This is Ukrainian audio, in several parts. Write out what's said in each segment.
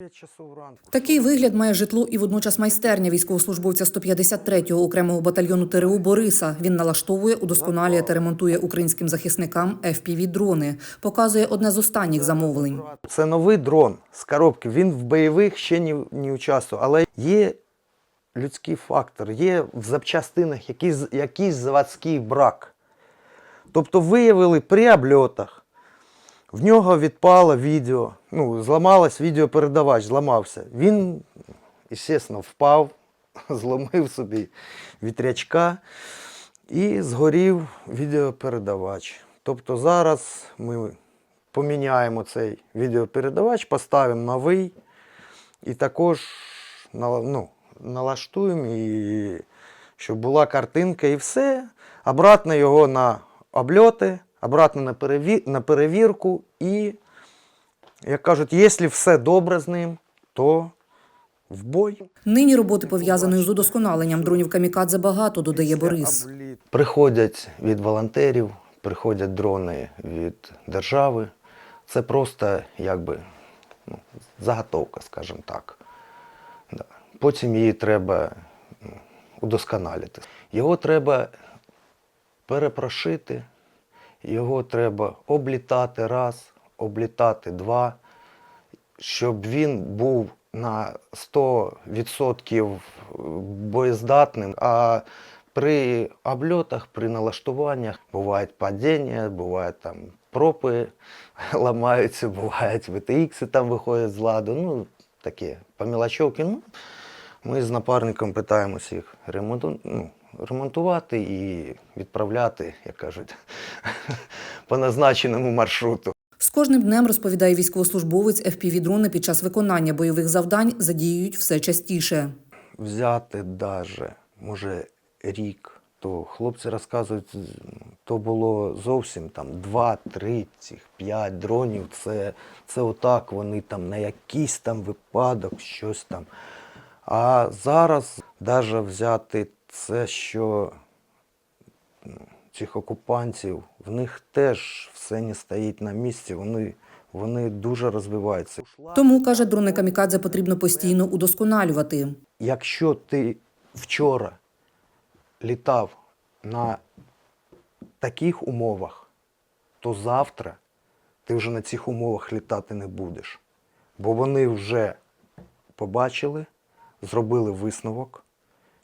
9 часов ранку. Такий вигляд має житло і водночас майстерня військовослужбовця 153-го окремого батальйону ТРУ Бориса. Він налаштовує, удосконалює та ремонтує українським захисникам FPV-дрони. Показує одне з останніх замовлень. Це новий дрон з коробки. Він в бойових ще не, не участвував. Але є людський фактор, є в запчастинах якийсь, якийсь заводський брак. Тобто виявили при обльотах. В нього відпало відео, ну, зламалось відеопередавач, зламався. Він, звісно, впав, зломив собі вітрячка і згорів відеопередавач. Тобто зараз ми поміняємо цей відеопередавач, поставимо новий і також ну, налаштуємо, і щоб була картинка і все. Обратно його на обльоти, обратно на, переві... на перевірку. І, як кажуть, якщо все добре з ним, то в бой. Нині роботи пов'язаної з удосконаленням дронів камікадзе багато, додає Борис. Приходять від волонтерів, приходять дрони від держави. Це просто якби ну, заготовка, скажімо так. Да. Потім її треба удосконалити. Його треба перепрошити, його треба облітати раз, облітати два, щоб він був на 100% боєздатним. А при обльотах, при налаштуваннях бувають падіння, бувають там пропи ламаються, бувають VTX там виходять з ладу. Ну, таке, по мелочовки. Ну, ми з напарником питаємося їх ремонту, ну, ремонтувати і відправляти, як кажуть, по назначеному маршруту. З кожним днем, розповідає військовослужбовець, FPV-дрони під час виконання бойових завдань задіюють все частіше. взяти даже, може, рік, то хлопці розказують, то було зовсім там 2-3, цих 5 дронів. Це, це отак вони там на якийсь там випадок, щось там. А зараз даже взяти це, що цих окупантів, в них теж все не стоїть на місці, вони, вони дуже розвиваються. Тому, каже, дрони камікадзе потрібно постійно удосконалювати. Якщо ти вчора літав на таких умовах, то завтра ти вже на цих умовах літати не будеш. Бо вони вже побачили, зробили висновок,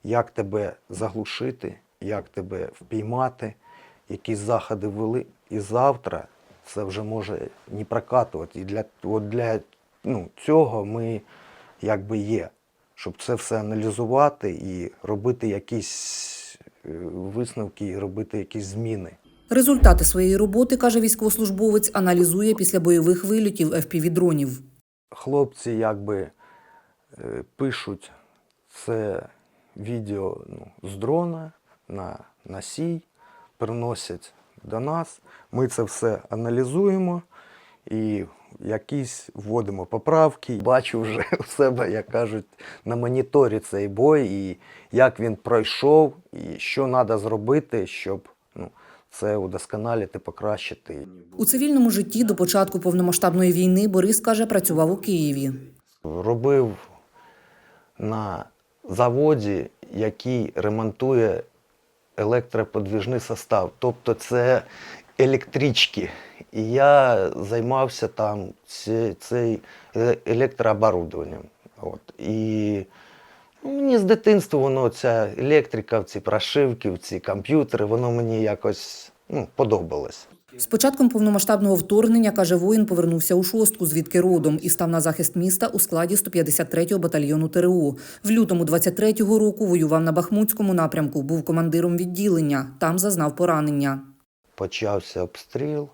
як тебе заглушити, як тебе впіймати, які заходи ввели. І завтра це вже може не прокатувати. І для, от для ну, цього ми якби є, щоб це все аналізувати і робити якісь е, висновки, і робити якісь зміни. Результати своєї роботи, каже військовослужбовець, аналізує після бойових вильотів FPV-дронів. Хлопці якби е, пишуть це відео ну, з дрона на носій, приносять до нас. Ми це все аналізуємо і якісь вводимо поправки. Бачу вже у себе, як кажуть, на моніторі цей бой, і як він пройшов, і що треба зробити, щоб ну, це удосконалити, покращити. У цивільному житті до початку повномасштабної війни Борис каже, працював у Києві. робив на заводі, який ремонтує електроподвіжний состав. Ну, це електрички. І я займався там цей е- електрооборудованням. От. І ну, мені з дитинства воно ця електрика, ці прошивки, ці комп'ютери, воно мені якось ну, подобалось. З початком повномасштабного вторгнення, каже воїн, повернувся у шостку, звідки родом, і став на захист міста у складі 153-го батальйону ТРУ. В лютому 23-го року воював на Бахмутському напрямку, був командиром відділення. Там зазнав поранення. почався обстріл,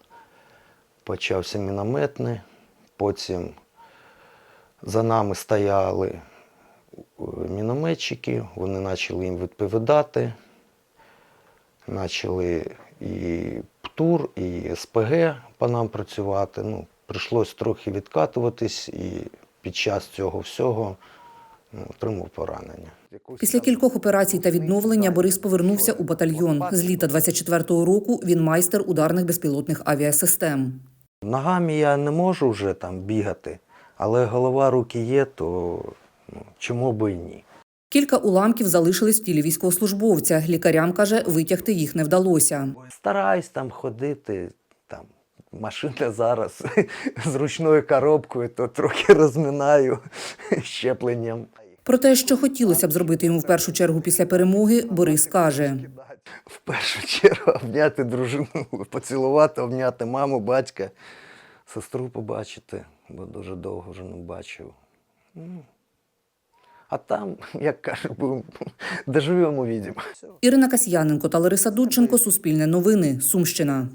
почався мінометний, потім за нами стояли е, мінометчики, вони почали їм відповідати, почали і ПТУР, і СПГ по нам працювати. Ну, прийшлось трохи відкатуватись і під час цього всього ну, отримав поранення. Після кількох операцій та відновлення Борис повернувся у батальйон. З літа 24-го року він майстер ударних безпілотних авіасистем. Ногами я не можу вже там бігати, Але голова, руки є, то ну, чому би і ні? Кілька уламків залишились в тілі військовослужбовця. Лікарям каже, витягти їх не вдалося. Стараюсь там ходити, там машина зараз з ручною коробкою, то трохи розминаю щепленням. Про те, що хотілося б зробити йому в першу чергу після перемоги, Борис каже. В першу чергу обняти дружину, поцілувати, обняти маму, батька, сестру побачити, бо дуже довго вже не бачив. А там, як кажуть, доживемо, увидимо. Ірина Касьяненко та Лариса Дудченко, Суспільне новини, Сумщина.